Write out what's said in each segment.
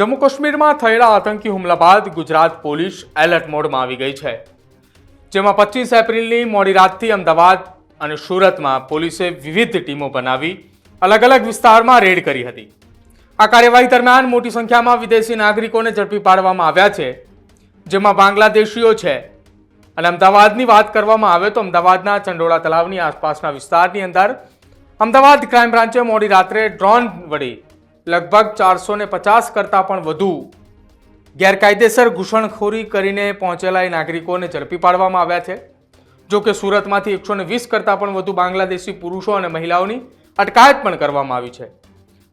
જમ્મુ કાશ્મીરમાં થયેલા આતંકી હુમલા બાદ ગુજરાત પોલીસ એલર્ટ મોડમાં આવી ગઈ છે. જેમાં પચીસ એપ્રિલની મોડી રાતથી અમદાવાદ અને સુરતમાં પોલીસે વિવિધ ટીમો બનાવી અલગ અલગ વિસ્તારમાં રેડ કરી હતી. આ કાર્યવાહી દરમિયાન મોટી સંખ્યામાં વિદેશી નાગરિકોને ઝડપી પાડવામાં આવ્યા છે, જેમાં બાંગ્લાદેશીઓ છે. અને અમદાવાદની વાત કરવામાં આવે તો અમદાવાદના ચંડોળા તલાવની આસપાસના વિસ્તારની અંદર અમદાવાદ ક્રાઇમ બ્રાન્ચે મોડી રાત્રે ડ્રોન વડે લગભગ ચારસો ને પચાસ કરતાં પણ વધુ ગેરકાયદેસર ઘૂસણખોરી કરીને પહોંચેલા એ નાગરિકોને ઝડપી પાડવામાં આવ્યા છે. જો કે સુરતમાંથી એકસો ને વીસ કરતાં પણ વધુ બાંગ્લાદેશી પુરુષો અને મહિલાઓની અટકાયત પણ કરવામાં આવી છે.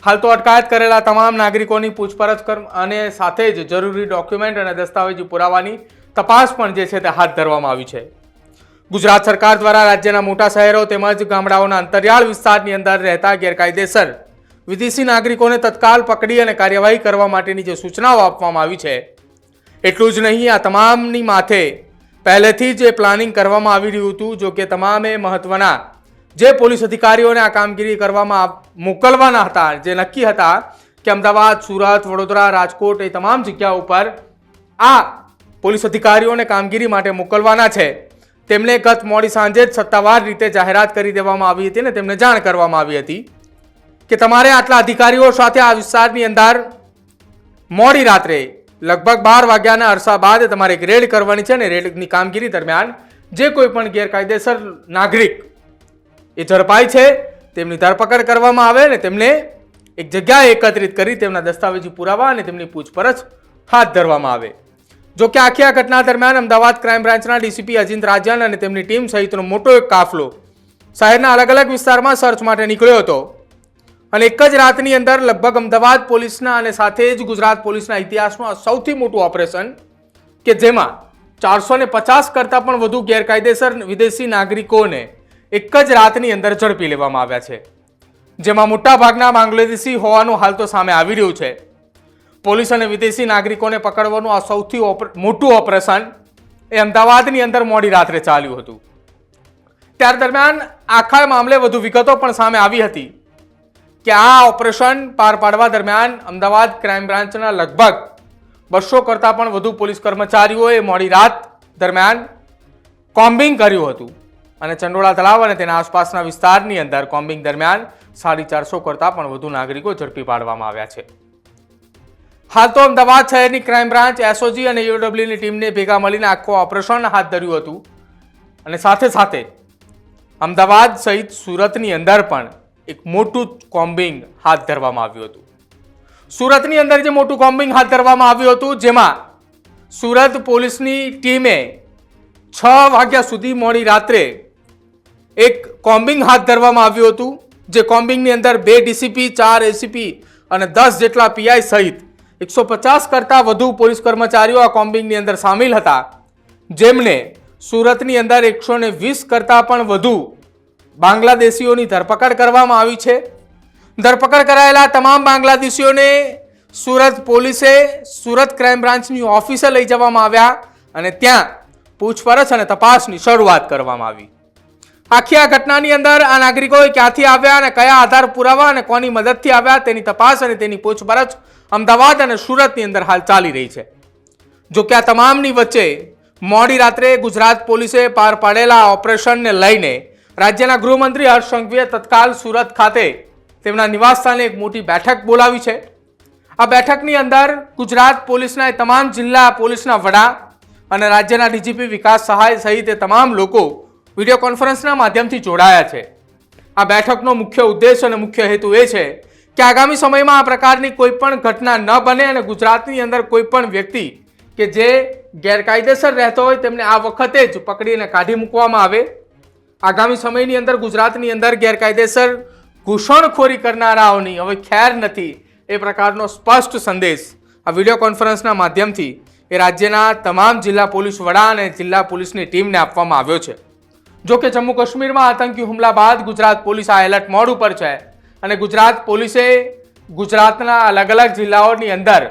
હાલ તો અટકાયત કરેલા તમામ નાગરિકોની પૂછપરછ કર અને સાથે જ જરૂરી ડોક્યુમેન્ટ અને દસ્તાવેજ પુરાવાની તપાસ પણ જે છે તે હાથ ધરવામાં આવી છે. ગુજરાત સરકાર દ્વારા રાજ્યના મોટા શહેરો તેમજ ગામડાઓના અંતરિયાળ વિસ્તારની અંદર રહેતા ગેરકાયદેસર વિદેશી નાગરિકોને તત્કાલ પકડી અને કાર્યવાહી કરવા માટેની જે સૂચનાઓ આપવામાં આવી છે, એટલું જ નહીં, આ તમામની માથે પહેલેથી જ પ્લાનિંગ કરવામાં આવી રહ્યું હતું, જો કે તમામે મહત્વના જે પોલીસ અધિકારીઓને આ કામગીરી કરવામાં મોકલવાના હતા, જે નક્કી હતા કે અમદાવાદ, સુરત, વડોદરા, રાજકોટ એ તમામ જગ્યા ઉપર આ પોલીસ અધિકારીઓને કામગીરી માટે મોકલવાના છે. તેમને ગત મોડી સાંજે જ સત્તાવાર રીતે જાહેરાત કરી દેવામાં આવી હતી ને તેમને જાણ કરવામાં આવી હતી. કે તમારે આટલા અધિકારીઓ સાથે આ વિસ્તારની અંદર મોડી રાત્રે લગભગ બાર વાગ્યાના અરસા બાદ તમારે એક રેડ કરવાની છે ને રેડની કામગીરી દરમિયાન જે કોઈ પણ ગેરકાયદેસર નાગરિક એ ઝડપાય છે, તેમની ધરપકડ કરવામાં આવે ને તેમને એક જગ્યાએ એકત્રિત કરી તેમના દસ્તાવેજી પુરાવા અને તેમની પૂછપરછ હાથ ધરવામાં આવે. જો કે આખી આ ઘટના દરમિયાન અમદાવાદ ક્રાઇમ બ્રાન્ચના ડીસીપી અજિંત રાજન અને તેમની ટીમ સહિતનો મોટો એક કાફલો શહેરના અલગ અલગ વિસ્તારમાં સર્ચ માટે નીકળ્યો હતો. અને એક જ રાતની અંદર લગભગ અમદાવાદ પોલીસના અને સાથે જ ગુજરાત પોલીસના ઇતિહાસનું આ સૌથી મોટું ઓપરેશન કે જેમાં ચારસો ને પચાસ કરતાં પણ વધુ ગેરકાયદેસર વિદેશી નાગરિકોને એક જ રાતની અંદર ઝડપી લેવામાં આવ્યા છે. જેમાં મોટાભાગના બાંગ્લાદેશી હોવાનું હાલ તો સામે આવી રહ્યું છે. પોલીસ અને વિદેશી નાગરિકોને પકડવાનું આ સૌથી મોટું ઓપરેશન એ અમદાવાદની અંદર મોડી રાત્રે ચાલ્યું હતું. ત્યાર દરમિયાન આખા મામલે વધુ વિગતો પણ સામે આવી હતી. કે આ ઓપરેશન પાર પાડવા દરમિયાન અમદાવાદ ક્રાઇમ બ્રાન્ચના લગભગ બસો કરતાં પણ વધુ પોલીસ કર્મચારીઓએ મોડી રાત દરમિયાન કોમ્બિંગ કર્યું હતું. અને ચંડોળા તળાવ અને તેના આસપાસના વિસ્તારની અંદર કોમ્બિંગ દરમિયાન સાડી ચારસો કરતાં પણ વધુ નાગરિકો ઝડપી પાડવામાં આવ્યા છે. હાલ તો અમદાવાદ શહેરની ક્રાઇમ બ્રાન્ચ એસઓજી અને યુડબ્લ્યુની ટીમને ભેગા મળીને આખું ઓપરેશન હાથ ધર્યું હતું. અને સાથે સાથે અમદાવાદ સહિત સુરતની અંદર પણ એક મોટું કોમ્બિંગ હાથ ધરવામાં આવ્યું હતું. સુરતની અંદર જે મોટું કોમ્બિંગ હાથ ધરવામાં આવ્યું હતું, જેમાં સુરત પોલીસની ટીમે છ વાગ્યા સુધી મોડી રાત્રે એક કોમ્બિંગ હાથ ધરવામાં આવ્યું હતું, જે કોમ્બિંગની અંદર બે ડીસીપી, ચાર એસીપી અને દસ જેટલા પીઆઈ સહિત એકસો પચાસ કરતાં વધુ પોલીસ કર્મચારીઓ આ કોમ્બિંગની અંદર સામેલ હતા. જેમને સુરતની અંદર એકસો વીસ કરતાં પણ વધુ બાંગ્લાદેશીઓની ધરપકડ કરવામાં આવી છે. ધરપકડ કરાયેલા તમામ બાંગ્લાદેશીઓને સુરત પોલીસે સુરત ક્રાઇમ બ્રાન્ચની ઓફિસે લઈ જવામાં આવ્યા અને ત્યાં પૂછપરછ અને તપાસની શરૂઆત કરવામાં આવી. આખી આ ઘટનાની અંદર આ નાગરિકોએ ક્યાંથી આવ્યા અને કયા આધાર પુરાવા અને કોની મદદથી આવ્યા તેની તપાસ અને તેની પૂછપરછ અમદાવાદ અને સુરતની અંદર હાલ ચાલી રહી છે. જો કે આ તમામની વચ્ચે મોડી રાત્રે ગુજરાત પોલીસે પાર પાડેલા ઓપરેશનને લઈને રાજ્યના ગૃહમંત્રી હર્ષ સંઘવીએ તત્કાલ સુરત ખાતે તેમના નિવાસસ્થાને એક મોટી બેઠક બોલાવી છે. આ બેઠકની અંદર ગુજરાત પોલીસના તમામ જિલ્લા પોલીસના વડા અને રાજ્યના ડીજીપી વિકાસ સહાય સહિત તમામ લોકો વીડિયો કોન્ફરન્સના માધ્યમથી જોડાયા છે. આ બેઠકનો મુખ્ય ઉદ્દેશ અને મુખ્ય હેતુ એ છે કે આગામી સમયમાં આ પ્રકારની કોઈ પણ ઘટના ન બને અને ગુજરાતની અંદર કોઈ પણ વ્યક્તિ કે જે ગેરકાયદેસર રહેતો હોય તેમને આ વખતે જ પકડીને કાઢી મૂકવામાં આવે. આગામી સમયની અંદર ગુજરાતની અંદર ગેરકાયદેસર ઘૂસણખોરી કરનારાઓની હવે ખેર નથી એ પ્રકારનો સ્પષ્ટ સંદેશ આ વીડિયો કોન્ફરન્સના માધ્યમથી એ રાજ્યના તમામ જિલ્લા પોલીસ વડા અને જિલ્લા પોલીસની ટીમને આપવામાં આવ્યો છે. જો કે જમ્મુ કાશ્મીરમાં આતંકી હુમલા બાદ ગુજરાત પોલીસ આ એલર્ટ મોડ ઉપર છે અને ગુજરાત પોલીસે ગુજરાતના અલગ અલગ જિલ્લાઓની અંદર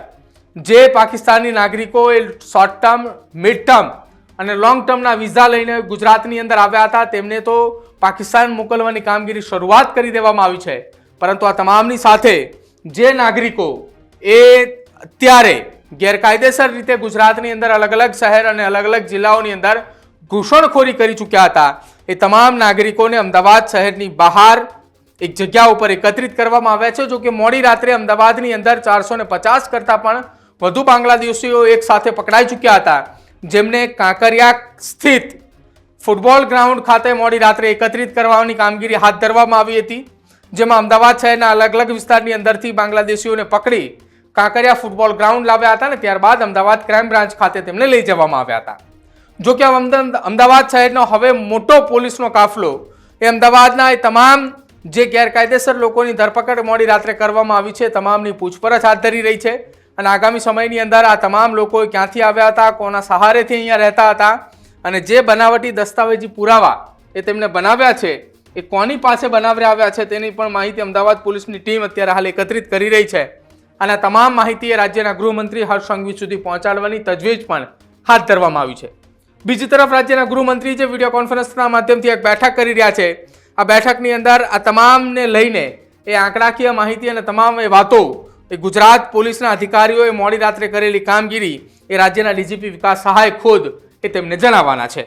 જે પાકિસ્તાની નાગરિકો એ શોર્ટ ટર્મ મિડ ટર્મ અને લોંગ ટર્મના વિઝા લઈને ગુજરાતની અંદર આવ્યા હતા, તેમને તો પાકિસ્તાન મોકલવાની કામગીરી શરૂઆત કરી દેવામાં આવી છે. પરંતુ આ તમામની સાથે જે નાગરિકો એ અત્યારે ગેરકાયદેસર રીતે ગુજરાતની અંદર અલગ અલગ શહેર અને અલગ અલગ જિલ્લાઓની અંદર ઘૂસણખોરી કરી ચૂક્યા હતા, એ તમામ નાગરિકોને અમદાવાદ શહેરની બહાર એક જગ્યા ઉપર એકત્રિત કરવામાં આવ્યા છે, જો કે મોડી રાત્રે અમદાવાદની અંદર ચારસો પચાસ કરતાં પણ વધુ બાંગ્લાદેશીઓ એક સાથે પકડાઈ ચૂક્યા હતા. જેમને કાંકરિયા સ્થિત ફૂટબોલ ગ્રાઉન્ડ ખાતે મોડી રાત્રે એકત્રિત કરવાની કામગીરી હાથ ધરવામાં આવી હતી, જેમાં અમદાવાદ શહેરના અલગ અલગ વિસ્તારની અંદરથી બાંગ્લાદેશીઓને પકડી કાંકરિયા ફૂટબોલ ગ્રાઉન્ડ લાવ્યા હતા અને ત્યારબાદ અમદાવાદ ક્રાઇમ બ્રાન્ચ ખાતે તેમને લઈ જવામાં આવ્યા હતા. જો કે અમદાવાદ શહેરનો હવે મોટો પોલીસનો કાફલો એ અમદાવાદના એ તમામ જે ગેરકાયદેસર લોકોની ધરપકડ મોડી રાત્રે કરવામાં આવી છે તમામની પૂછપરછ હાથ ધરી રહી છે. અને આગામી સમયની અંદર આ તમામ લોકો ક્યાંથી આવ્યા હતા, કોના સહારેથી અહીંયા રહેતા હતા અને જે બનાવટી દસ્તાવેજી પુરાવા એ તેમને બનાવ્યા છે, એ કોની પાસે બનાવ્યા આવ્યા છે તેની પણ માહિતી અમદાવાદ પોલીસની ટીમ અત્યારે હાલ એકત્રિત કરી રહી છે. અને તમામ માહિતી એ રાજ્યના ગૃહમંત્રી હર્ષ સંઘવી સુધી પહોંચાડવાની તજવીજ પણ હાથ ધરવામાં આવી છે. બીજી તરફ રાજ્યના ગૃહમંત્રી જે વીડિયો કોન્ફરન્સના માધ્યમથી એક બેઠક કરી રહ્યા છે, આ બેઠકની અંદર આ તમામને લઈને એ આંકડાકીય માહિતી અને તમામ એ વાતો એ ગુજરાત પોલીસના અધિકારીઓએ મોડી રાત્રે કરેલી કામગીરી એ રાજ્યના ડીજીપી વિકાસ સહાય ખુદ એ તેમને જણાવવાના છે.